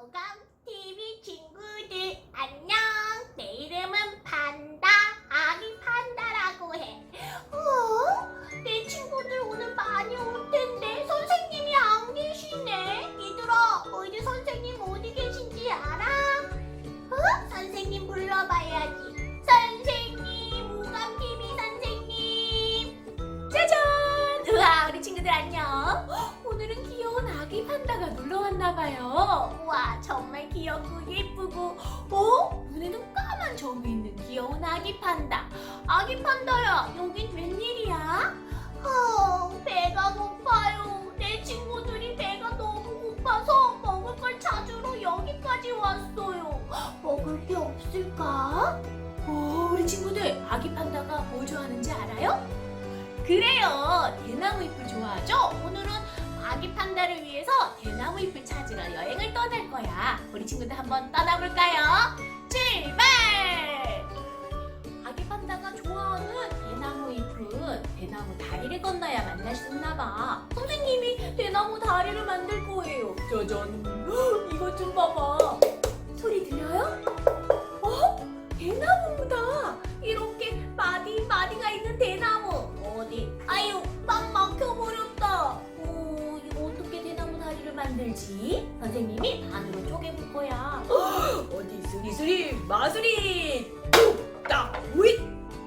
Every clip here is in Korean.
오감 왔나 봐요. 우와, 정말 귀엽고 예쁘고, 어? 눈에는 까만 점이 있는 귀여운 아기 판다. 아기 판다야, 여긴 웬일이야? 어, 배가 고파요. 내 친구들이 배가 너무 고파서 먹을 걸 찾으러 여기까지 왔어요. 먹을 게 없을까? 오, 우리 친구들 아기 판다가 뭐 좋아하는지 알아요? 그래요, 대나무 잎을 좋아하죠? 오늘은 아기 판다를 위해서 대나무 잎을 거야. 우리 친구들 한번 떠나볼까요? 출발! 아기 판다가 좋아하는 대나무 잎은 대나무 다리를 건너야 만날 수 있나 봐. 선생님이 대나무 다리를 만들 거예요. 짜잔! 헉, 이것 좀 봐봐. 소리 들려요? 어? 대나무다. 이렇게 마디 마디가 있는 대나무. 만들지? 선생님이 반으로 쪼개볼 거야. 어디 수리 수리 마수리 뚝딱 윗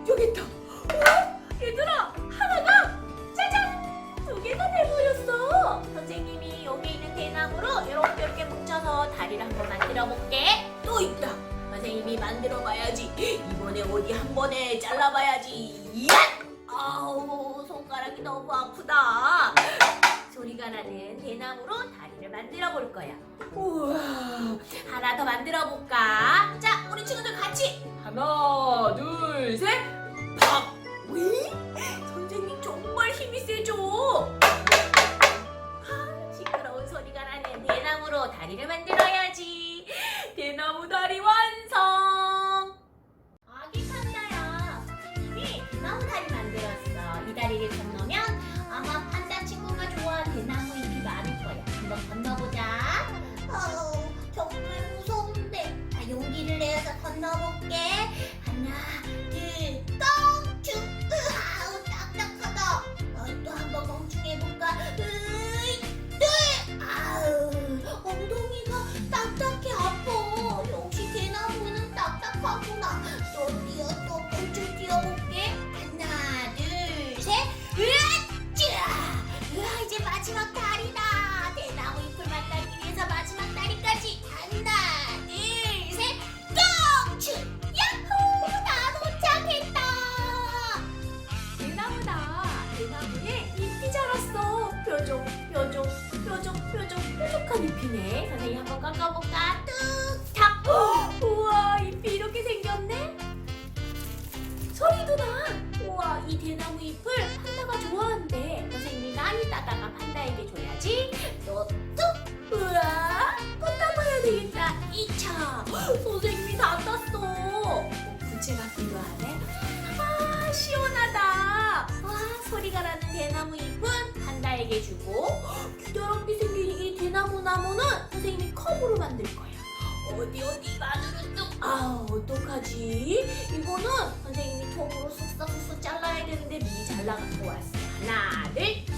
여기 있다. 어? 얘들아 하나가 짜잔 두 개가 돼버렸어. 선생님이 여기 있는 대나무로 이렇게 이렇게 뭉쳐서 다리를 한번 만들어 볼게. 또 있다. 선생님이 만들어 봐야지. 이번에 어디 한 번에 잘라봐야지. 야! 아우 손가락이 너무 아프다. 나는 대나무로 다리를 만들어 볼 거야. 우와 하나 더 만들어 볼까? 자 우리 친구들 같이 하나 둘 셋. 팍! 위? 선생님 정말 힘이 세죠? 아, 시끄러운 소리가 나는 대나무로 다리를 만들어야 마지막 다리다. 대나무 잎을 만나기 위해서 마지막 다리까지. 하나, 둘, 셋. 껑충! 야호! 나 도착했다. 대나무다. 대나무에 잎이 자랐어. 뾰족, 뾰족, 뾰족, 뾰족, 뾰족한 잎이네. 선생님 한번 깎아볼까? 뚝, 탁. 헉, 우와, 잎이 이렇게 생겼네. 소리도 나. 우와, 이 대나무 잎을. 따다가 판다에게 줘야지. 또 뚝. 우와, 또 따봐야 되겠다. 2차. 선생님이 다 땄어. 어, 부채 같기도 하네. 아 시원하다. 와 소리가 나는 대나무 잎은 판다에게 주고 기다랗게 생긴 이 대나무 나무는 선생님이 컵으로 만들 거야. 어디 어디 마늘은 뚝아 어떡하지? 이거는 선생님이 통으로 쓱싹쓱싹 잘라야 되는데 미리 잘라 갖고 왔어. 하나 둘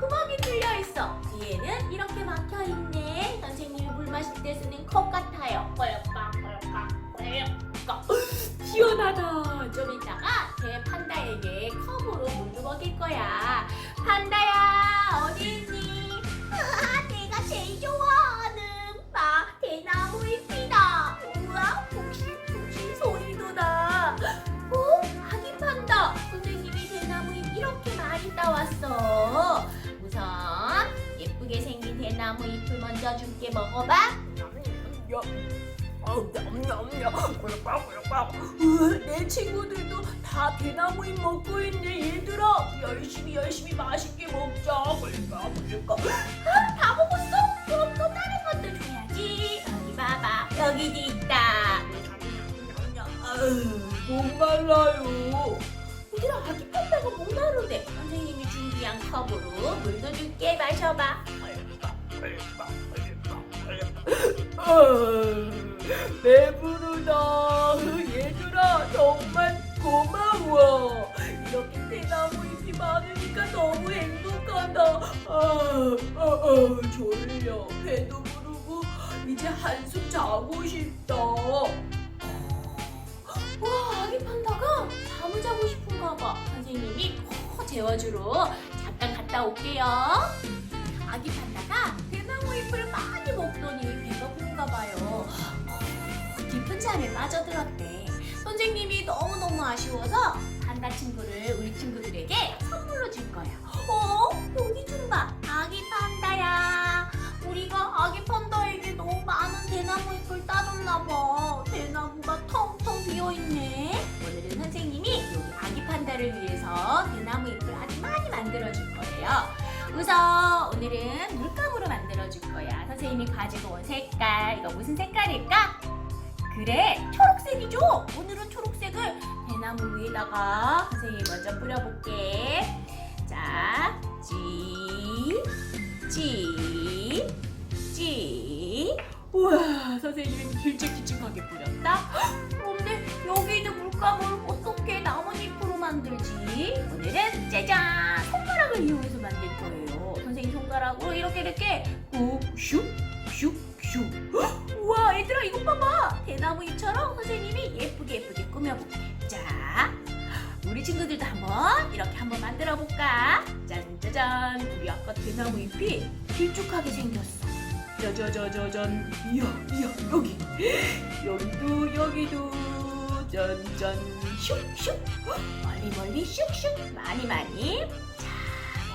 구멍이 뚫려 있어. 뒤에는 이렇게 막혀 있네. 선생님이 물 마실 때 쓰는 컵 같아요. 꼴깍 꼴깍 꼴깍. 시원하다. 좀 이따가 제 판다에게 컵으로 물도 먹일 거야. 판다야 어디 있니? 아, 내가 제일 좋아하는 마 대나무 잎이다. 우와 폭실폭실 소리도 나. 어? 아기 판다. 선생님이 대나무 잎 이렇게 많이 따왔어. 우선 예쁘게 생긴 대나무 잎을 먼저 줄게 먹어봐. 으, 내 친구들도 다 대나무 잎 먹고 있네 얘들아. 열심히 열심히 맛있게 먹자. 아, 다 먹었어? 그럼 또 다른 것도 줘야지. 여기 봐봐. 여기도 있다. 아유, 목말라요. 얘들아 아기 판다 판다가 목마르대. 선생님이 준비한 컵으로 물도 줄게 마셔봐. 아, 배부르다. 얘들아, 정말 고마워. 이렇게 대나무 잎이 많으니까 너무 행복하다. 아, 아, 아, 졸려. 배도 부르고, 이제 한숨 자고 싶다. 와 아기 판다가 잠을 자고 싶 봐. 선생님이 코 재워주러 잠깐 갔다 올게요. 아기 판다가 대나무 잎을 많이 먹더니 배가 고픈가 봐요. 깊은 잠에 빠져들었대. 선생님이 너무너무 아쉬워서 판다 친구를 우리 친구들에게 선물로 줄 거야. 어? 여기 좀 봐. 아기 판다야. 우리가 아기 판다에게 너무 많은 대나무 잎을 따줬나 봐. 만들어 줄 거예요. 우선 오늘은 물감으로 만들어 줄 거야. 선생님이 가지고 온 색깔. 이거 무슨 색깔일까? 그래, 초록색이죠? 오늘은 초록색을 대나무 위에다가 선생님이 먼저 뿌려볼게. 자, 찌, 찌, 찌. 우와, 선생님이 길쭉길쭉하게 뿌렸다. 짜잔! 손가락을 이용해서 만들 거예요. 선생님 손가락으로 이렇게 이렇게 오, 슉, 슉, 슉. 헉, 우와, 얘들아 이것 봐봐. 대나무 잎처럼 선생님이 예쁘게 예쁘게 꾸며볼게. 자, 우리 친구들도 한번 이렇게 한번 만들어 볼까? 짠짜잔, 우리 아까 대나무 잎이 길쭉하게 생겼어. 짜자자자잔, 이야 이야 여기, 여기도 여기도 짠짠 슉슉 멀리 멀리 슉슉 많이 많이. 자,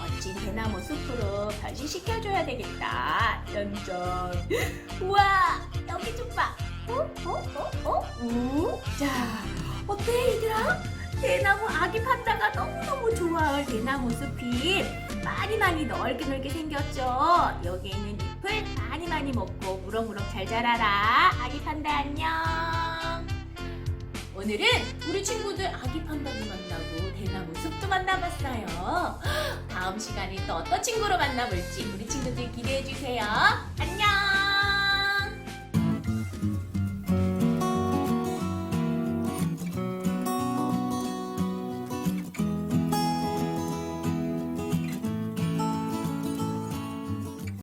멋진 대나무 숲으로 변신시켜줘야 되겠다. 짠짠. 우와, 여기 좀 봐. 어? 어? 어? 어? 우? 자, 어때 얘들아? 대나무 아기 판다가 너무너무 좋아할 대나무 숲이 많이 많이 넓게 넓게 생겼죠. 여기 있는 잎을 많이 많이 먹고 무럭무럭 잘 자라라. 아기 판다 안녕. 오늘은 우리 친구들 아기 판다도 만나고 대나무 숲도 만나봤어요. 다음 시간에 또 어떤 친구로 만나볼지 우리 친구들 기대해 주세요. 안녕.